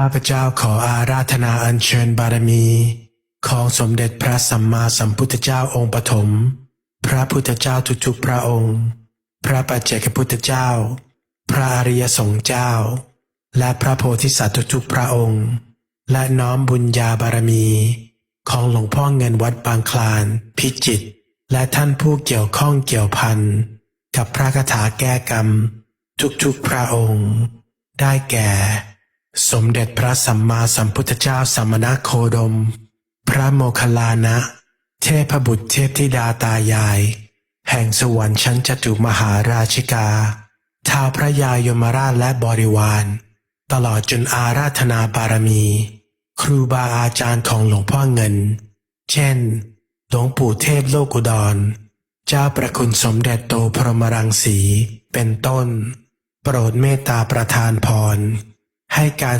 ข้าพเจ้าขออาราธนาอัญเชิญบารมี ของสมเด็จพระสัมมาสัมพุทธเจ้าองค์ปฐม พระพุทธเจ้าทุกๆพระองค์ พระปัจเจกพุทธเจ้า พระอริยสงฆ์เจ้า และพระโพธิสัตว์ทุกๆพระองค์ และน้อมบุญญาบารมี ของหลวงพ่อเงินวัดบางคลาน พิจิต และท่านผู้เกี่ยวข้องเกี่ยวพันกับพระคาถาแก้กรรม ทุกๆพระองค์ ได้แก่ สมเด็จพระสัมมาสัมพุทธเจ้าสัมมณโคดม พระโมคคัลลานะ เทพบุตรเทพธิดาตายาย แห่งสวรรค์ชั้นจตุมหาราชิกาท้าพระยายมราชและบริวาร ตลอดจนอาราธนาบารมี ครูบาอาจารย์ของหลวงพ่อเงิน เช่น หลวงปู่เทพโลกุดร เจ้าประคุณสมเด็จโตพรหมรังสี เป็นต้น โปรดเมตตาประทานพร ให้การ